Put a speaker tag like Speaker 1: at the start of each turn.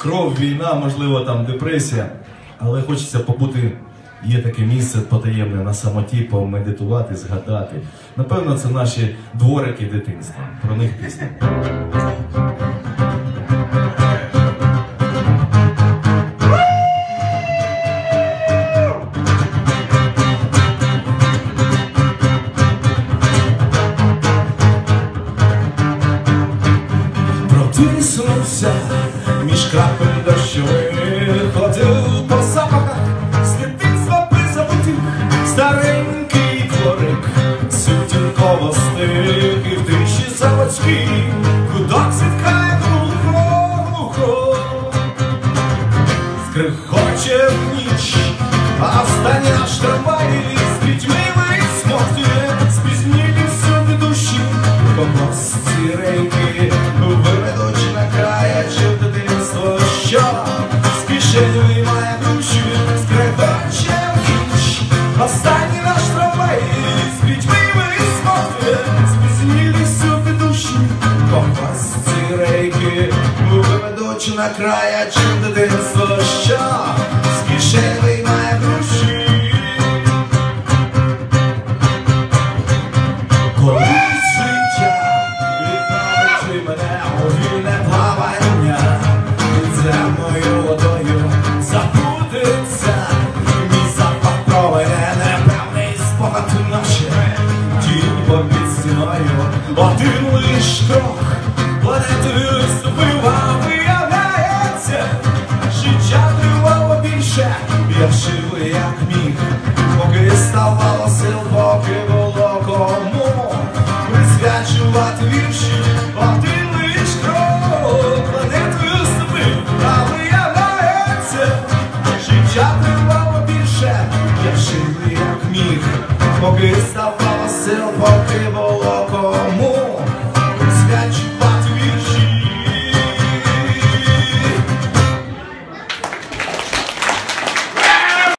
Speaker 1: кров, війна, можливо, там депресія. Але хочеться побути. Є таке місце потаємне на самоті, помедитувати, згадати. Напевно, це наші дворики дитинства. Про них пісня. Протиснувся крапель дощових, ходив по запахах з дитинства призабутих, старенький дворик, сутінково стих і в тиші заводській, гудок зіткає глухо, глухо, скрихоче в ніч, а встані наш трамвай з дітьми висмоктує, останній наш трамвай з дітьми висмоктує, спізнілі всюди душі, комості рейки, виведуть на края чи дитинство, що? Кишені виймає душі. Колись життя відправить мене у вільне один лиш крок планетою ступив, а виявляється життя тривало більше, я жив як міг, поки ставало сил, поки було кому. Присвячувати вірші, один лиш крок а виявляється, життя тривало більше, я жив як поки ставало сил, поки було